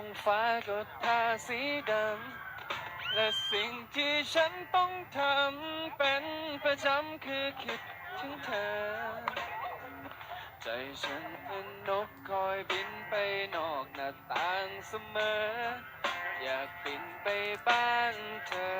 องฟ้าก็ทาสีดำ และสิ่งที่ฉันต้องทำเป็นประจำคือคิดถึงเธอ ใจฉันเป็นนกคอยบินไปนอกหน้าต่างเสมอ อยากบินไปบ้านเธอ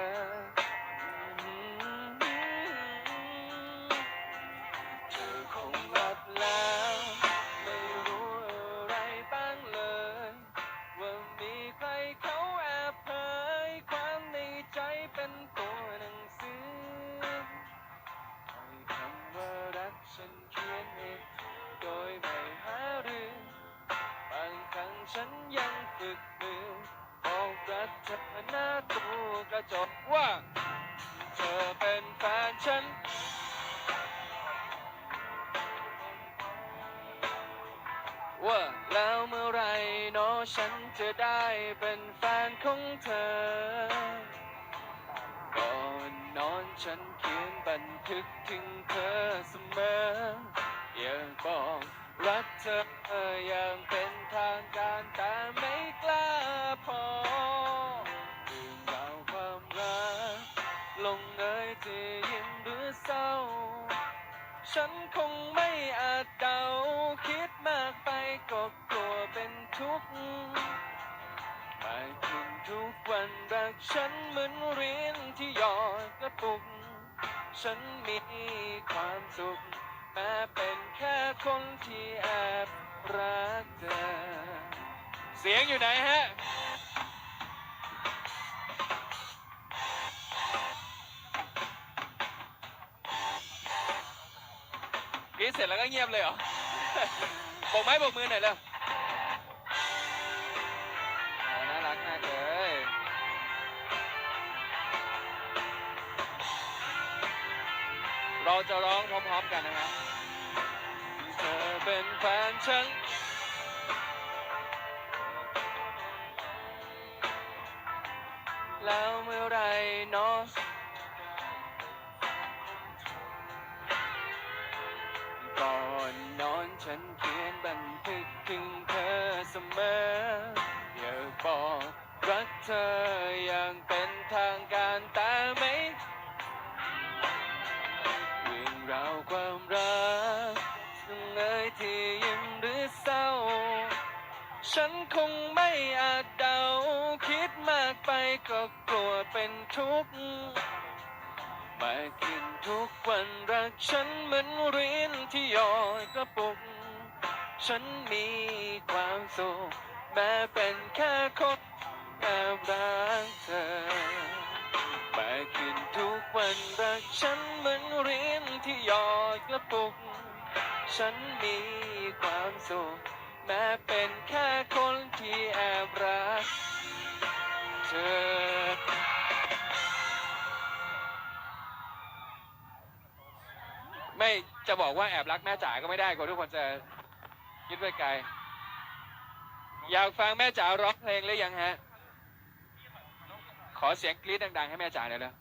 ยังฝึกมือบอกรักเธอหน้าตู้กระจกว่า เธอเป็นแฟนฉันว่าแล้วเมื่อไรเนาะฉันจะได้เป็นแฟนของเธอ ก่อนนอนฉันเขียนบันทึกถึงเธอเสมออยากบอก รักเธออย่างเป็นทางการแต่ไม่กล้าพอเรื่องราวความรักลงเอยจะยิ้มหรือเศร้า ฉันคงไม่อาจเดาคิดมากไปก็กลัวเป็นทุกข์หมากขึ้นทุกวันรักฉันเหมือนเรียญที่หยอดกระปุก ฉันมีความสุข แม้เป็นแค่คนที่แอบรักเธอ เสียงอยู่ไหนฮะ กรีดเสร็จแล้วก็เงียบเลยเหรอ บอกไม้บอกมือหน่อยเร็ว เราจะร้องพร้อมๆกันนะครับเธอเป็นแฟนฉันแล้วเมื่อไรเนาะก่อนนอนฉันเขียนบันทึกถึงเธอเสมออยากบอกรักเธอ ฉันคงไม่อาจเดาคิดมากไปก็กลัวเป็นทุกข์มากขึ้นทุกวันรักฉันเหมือนเรียญที่หยอดกระปุก ฉันมีความสุขแม้เป็นแค่คนแอบรักเธอมากขึ้นทุกวันรักฉันเหมือนเรียญที่หยอดกระปุก ฉันมีความสุข แม้เป็นแค่คนที่แอบรักเธอไม่จะบอกว่าแอบรักแม่จ๋าก็ไม่ได้กลัวทุกคนจะคิดไปไกล อยากฟังแม่จ๋าร้องเพลงหรือยังฮะ ขอเสียงกรี๊ดดัง ๆ ให้แม่จ๋าหน่อยเลย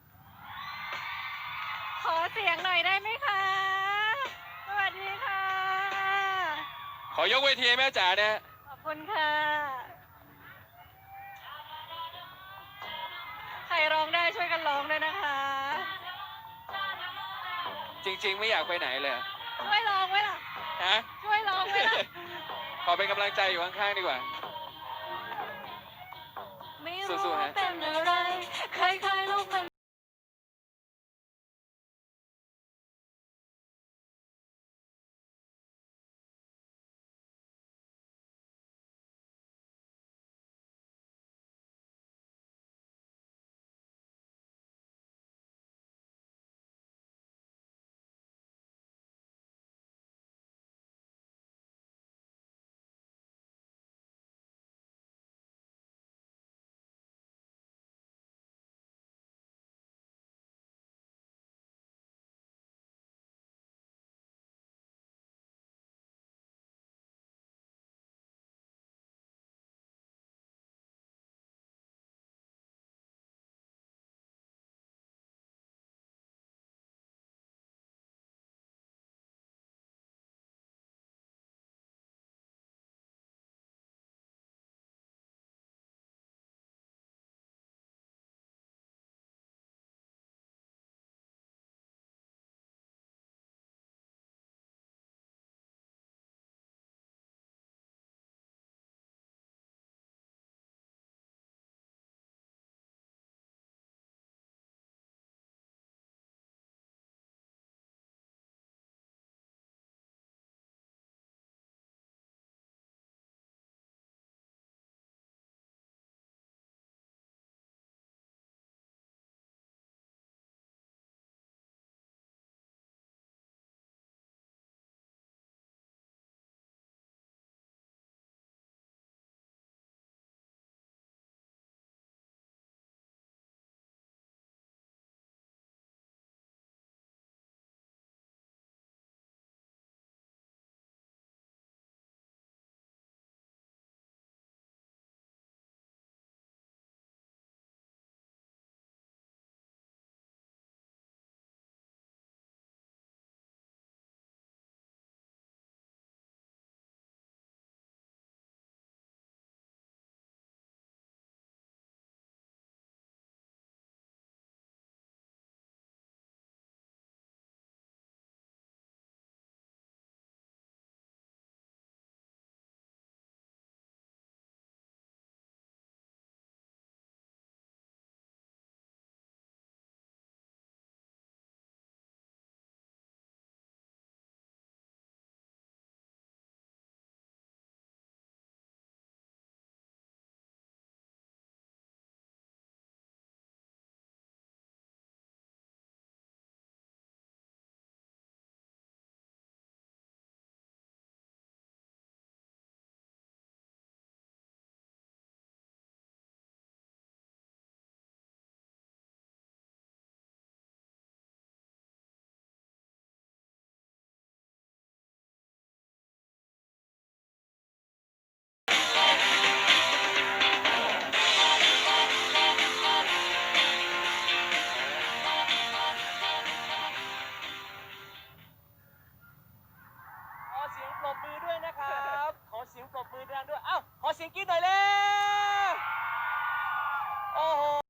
ขอเสียงหน่อยได้ไหมคะ สวัสดีค่ะ ข อยกเวทีให้แม่จ๋านะฮะ ขอบคุณค่ะ ใครร้องได้ช่วยกันร้องด้วยนะคะ จริง ๆ ไม่อยากไปไหนเลยช่วยร้องไว้ล่ะ ฮะ ช่วยร้องไว้ล่ะ ขอเป็นกำลังใจอยู่ข้างๆดีกว่า ไม่สู้รู้ๆฮะเป็นอะไร ใครๆลูกมัน